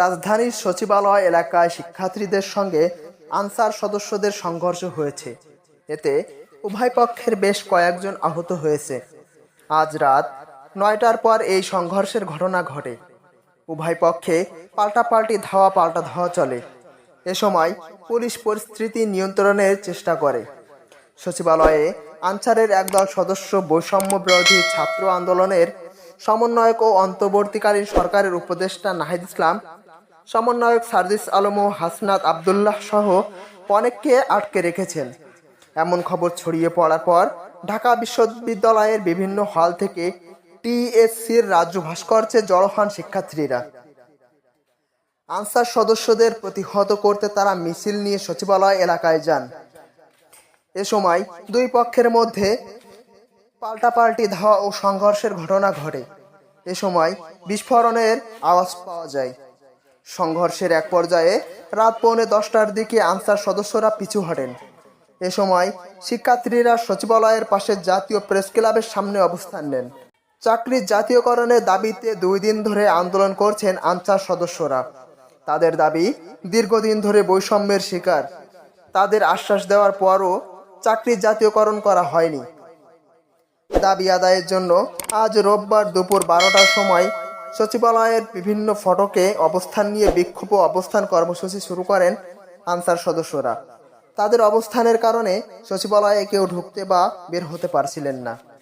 রাজধানীর সচিবালয় এলাকায় শিক্ষার্থীদের সঙ্গে আনসার সদস্যদের সংঘর্ষ হয়েছে। এতে উভয় পক্ষের বেশ কয়েকজন আহত হয়েছে। আজ রাত নয়টার পর এই সংঘর্ষের ঘটনা ঘটে। উভয় পক্ষে পাল্টাপাল্টি ধাওয়া পাল্টা ধাওয়া চলে। এ সময় পুলিশ পরিস্থিতি নিয়ন্ত্রণের চেষ্টা করে। সচিবালয়ে আনসারের একদল সদস্য বৈষম্য বিরোধী ছাত্র আন্দোলনের সমন্বয়ক ও অন্তর্বর্তীকালীন সরকারের উপদেষ্টা নাহিদ ইসলাম সমন্বয়ক সার্জিস আলম ও হাসনাত আবদুল্লাহ সহ অনেককে আটকে রেখেছেন। এমন খবর ছড়িয়ে পড়ার পর ঢাকা বিশ্ববিদ্যালয়ের বিভিন্ন হল থেকে টিএসসির রাজ্য ভাস্কর্যে জড়ো হন শিক্ষার্থীরা। আনসার সদস্যদের প্রতিহত করতে তারা মিছিল নিয়ে সচিবালয় এলাকায় যান। এ সময় দুই পক্ষের মধ্যে পাল্টাপাল্টি ধাওয়া ও সংঘর্ষের ঘটনা ঘটে। এ সময় বিস্ফোরণের আওয়াজ পাওয়া যায়। সংঘর্ষের এক পর্যায়ে রাত পৌনে দশটার দিকে আনসার সদস্যরা পিছু হটেন। এ সময় শিক্ষার্থীরা সচিবালয়ের পাশে জাতীয় প্রেস ক্লাবের সামনে অবস্থান নেন। চাকরির জাতীয়করণের দাবিতে দুই দিন ধরে আন্দোলন করছেন আনসার সদস্যরা। তাদের দাবি, দীর্ঘদিন ধরে বৈষম্যের শিকার। তাদের আশ্বাস দেওয়ার পরও চাকরি জাতীয়করণ করা হয়নি। দাবি আদায়ের জন্য আজ রোববার দুপুর বারোটার সময় সচিবালয়ের বিভিন্ন ফটকে অবস্থান নিয়ে বিক্ষোভ অবস্থান কর্মসূচি শুরু করেন আনসার সদস্যরা। তাদের অবস্থানের কারণে সচিবালয়ে কেউ ঢুকতে বা বের হতে পারছিলেন না।